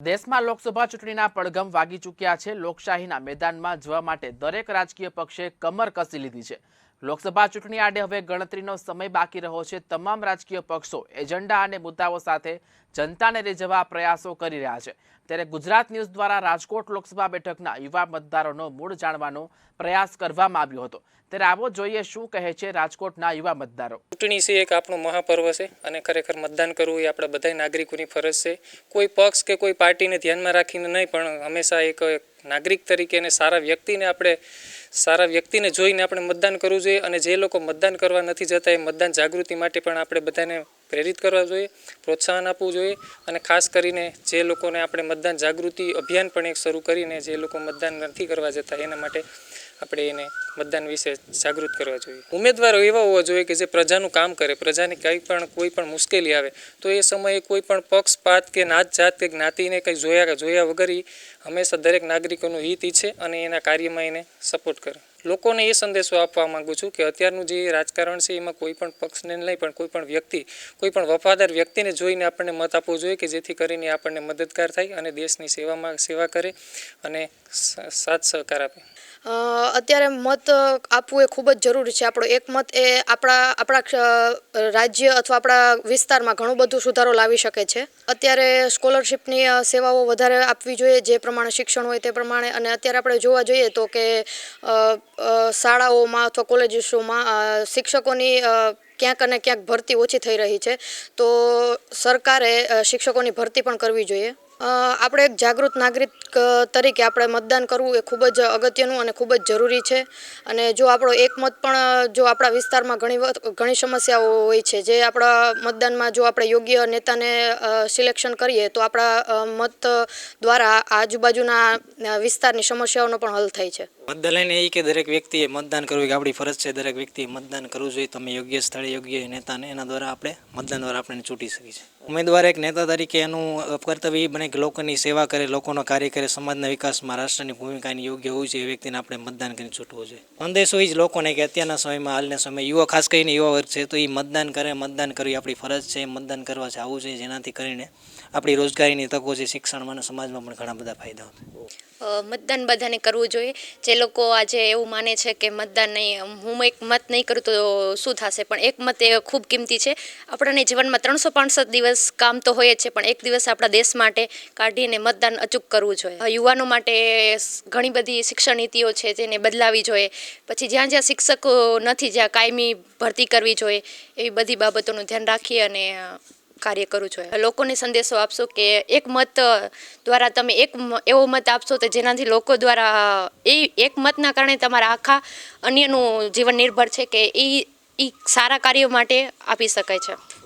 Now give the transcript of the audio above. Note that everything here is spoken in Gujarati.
દેશમાં લોકસભા ચૂંટણીના પડઘમ વાગી ચૂક્યા છે. લોકશાહીના મેદાનમાં જવા માટે દરેક રાજકીય પક્ષે કમર કસી લીધી છે. લોકસભા ચૂંટણી આડે હવે ગણતરીનો સમય બાકી રહ્યો છે. તમામ રાજકીય પક્ષો એજન્ડા અને મુદ્દાઓ સાથે જનતાને રીઝવવા પ્રયાસો કરી રહ્યા છે. ત્યારે ગુજરાત ન્યૂઝ દ્વારા રાજકોટ લોકસભા બેઠકના યુવા મતદારોનો મૂળ જાણવાનો પ્રયાસ કરવામાં આવ્યો હતો. ત્યારે આવો જોઈએ શું કહે છે રાજકોટના યુવા મતદારો. ચૂંટણી છે એક આપણું મહાપર્વ છે અને ખરેખર મતદાન કરવું એ આપણા બધા નાગરિકોની ફરજ છે. કોઈ પક્ષ કે કોઈ પાર્ટીને ધ્યાનમાં રાખીને નહીં, પણ હંમેશા એક નાગરિક તરીકે અને સારા વ્યક્તિને આપણે સારા વ્યક્તિને જોઈને આપણે મતદાન કરવું જોઈએ અને જે લોકો મતદાન કરવા નથી જતા એ મતદાન જાગૃતિ માટે પણ આપણે બધાને પ્રેરિત કરવા જોઈએ, પ્રોત્સાહન આપવું જોઈએ અને ખાસ કરીને જે લોકોને આપણે મતદાન જાગૃતિ અભિયાન પણ એક શરૂ કરીને જે લોકો મતદાન નથી કરવા જતા એના માટે આપણે એને મતદાન વિશે જાગૃત કરવા જોઈએ. ઉમેદવારો એવા હોવા જોઈએ કે જે પ્રજાનું કામ કરે, પ્રજાને કંઈ પણ, કોઈ પણ મુશ્કેલી આવે, તો એ સમયે કોઈ પણ પક્ષપાત કે નાત જાત કે જ્ઞાતિને કંઈ જોયા જોયા વગર એ હંમેશા દરેક નાગરિકોનું હિત ઈચ્છે અને એના કાર્યમાં એને સપોર્ટ કરે. લોકોને એ સંદેશો આપવા માગું છું કે અત્યારનું જે રાજકારણ છે, એમાં કોઈ પણ પક્ષને નહીં, પણ કોઈ પણ વ્યક્તિ, કોઈ પણ વફાદાર વ્યક્તિને જોઈને આપણને મત આપવો જોઈએ કે જેથી કરીને આપણને મદદગાર થાય અને દેશની સેવામાં સેવા કરે અને સાથ સહકાર આપે. અત્યારે મત આપવું એ ખૂબ જ જરૂરી છે. આપણો એક મત એ આપણા આપણા રાજ્ય અથવા આપણા વિસ્તારમાં ઘણું બધું સુધારો લાવી શકે છે. અત્યારે સ્કોલરશિપની સેવાઓ વધારે આપવી જોઈએ, જે પ્રમાણે શિક્ષણ હોય તે પ્રમાણે. અને અત્યારે આપણે જોવા જોઈએ તો કે શાળાઓમાં અથવા કોલેજીસોમાં શિક્ષકોની ક્યાંક અને ક્યાંક ભરતી ઓછી થઈ રહી છે. તો સરકારે શિક્ષકોની ભરતી પણ કરવી જોઈએ. આપણે એક જાગૃત નાગરિક તરીકે આપણે મતદાન કરવું એ ખૂબ જ અગત્યનું અને ખૂબ જ જરૂરી છે. અને જો આપણો એક મત પણ જો આપણા વિસ્તારમાં ઘણી ઘણી સમસ્યાઓ હોય છે, જે આપણા મતદાનમાં જો આપણે યોગ્ય નેતાને સિલેક્શન કરીએ, તો આપણા મત દ્વારા આજુબાજુના વિસ્તારની સમસ્યાઓનો પણ હલ થાય છે. મતદાન લઈને એ કે દરેક વ્યક્તિએ મતદાન કરવું કે આપણી ફરજ છે દરેક વ્યક્તિએ મતદાન કરવું જોઈએ તમે યોગ્ય સ્થળે યોગ્ય નેતાને એના દ્વારા આપણે, મતદાન દ્વારા આપણે ચૂંટી શકીએ છીએ. ઉમેદવાર એક નેતા તરીકે એનું કર્તવ્ય બને કે લોકોની સેવા કરે, લોકોનો કાર્ય કરે, સમાજના વિકાસમાં રાષ્ટ્રની ભૂમિકાની યોગ્ય હોવી જોઈએ, એ વ્યક્તિને આપણે મતદાન કરીને છૂટવું જોઈએ. સંદેશ હોય જ લોકોને કે અત્યારના સમયમાં, હાલના સમય યુવા, ખાસ કરીને યુવા વર્ગ છે, તો એ મતદાન કરે, મતદાન કરવી આપણી ફરજ છે, મતદાન કરવા આવું છે જેનાથી કરીને આપણી રોજગારીની તકો છે, શિક્ષણમાં અને સમાજમાં પણ ઘણા બધા ફાયદાઓ મતદાન બધાને કરવું જોઈએ. જે લોકો આજે એવું માને છે કે મતદાન નહીં હું એક મત નહીં કરું તો શું થશે? પણ એક મત એ ખૂબ કિંમતી છે. આપણને જીવનમાં ત્રણસો પાંસઠ દિવસ કામ તો હોય જ છે, પણ એક દિવસ આપણા દેશ માટે કાઢીને મતદાન અચૂક કરવું જોઈએ. યુવાનો માટે ઘણી બધી શિક્ષણ નીતિઓ છે તેને બદલાવી જોઈએ. પછી જ્યાં જ્યાં શિક્ષકો નથી, જ્યાં કાયમી ભરતી કરવી જોઈએ, એવી બધી બાબતોનું ધ્યાન રાખી અને કાર્ય કરવું જોઈએ. લોકોને સંદેશો આપશો કે એક મત દ્વારા તમે એક એવો મત આપશો તો જેનાથી લોકો દ્વારા એ એક મતના કારણે તમારા આખા અન્યનું જીવન નિર્ભર છે કે એ એ સારા કાર્યો માટે આપી શકાય છે.